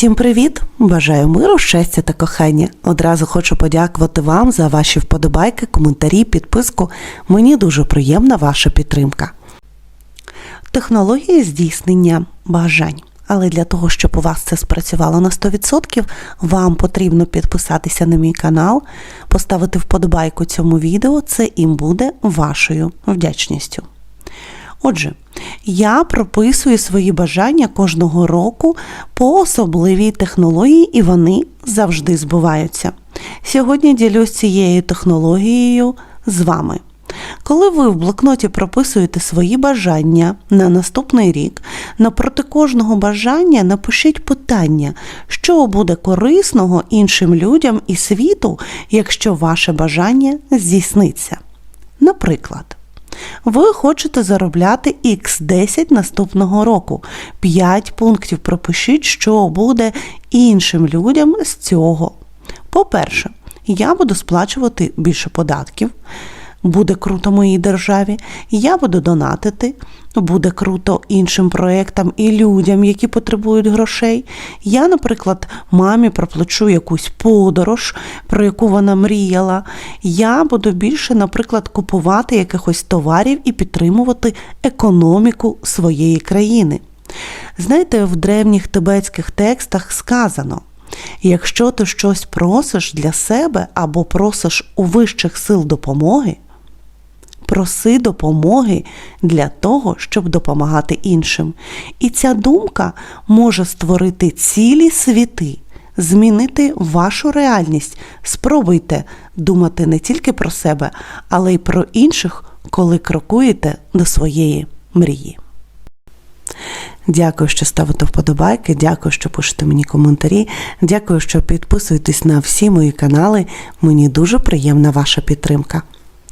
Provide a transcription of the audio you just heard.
Всім привіт! Бажаю миру, щастя та кохання. Одразу хочу подякувати вам за ваші вподобайки, коментарі, підписку. Мені дуже приємна ваша підтримка. Технологія здійснення бажань. Але для того, щоб у вас це спрацювало на 100%, вам потрібно підписатися на мій канал, поставити вподобайку цьому відео, це їм буде вашою вдячністю. Отже, я прописую свої бажання кожного року по особливій технології, і вони завжди збуваються. Сьогодні ділюсь цією технологією з вами. Коли ви в блокноті прописуєте свої бажання на наступний рік, напроти кожного бажання напишіть питання, що буде корисного іншим людям і світу, якщо ваше бажання здійсниться. Наприклад, ви хочете заробляти X10 наступного року. 5 пунктів пропишіть, що буде іншим людям з цього. По-перше, я буду сплачувати більше податків. Буде круто моїй державі, я буду донатити, буде круто іншим проєктам і людям, які потребують грошей. Я, наприклад, мамі проплачу якусь подорож, про яку вона мріяла. Я буду більше, наприклад, купувати якихось товарів і підтримувати економіку своєї країни. Знаєте, в древніх тибетських текстах сказано. Якщо ти щось просиш для себе або просиш у вищих сил допомоги, проси допомоги для того, щоб допомагати іншим. І ця думка може створити цілі світи, змінити вашу реальність. Спробуйте думати не тільки про себе, але й про інших, коли крокуєте до своєї мрії. Дякую, що ставите вподобайки. Дякую, що пишете мені коментарі. Дякую, що підписуєтесь на всі мої канали. Мені дуже приємна ваша підтримка.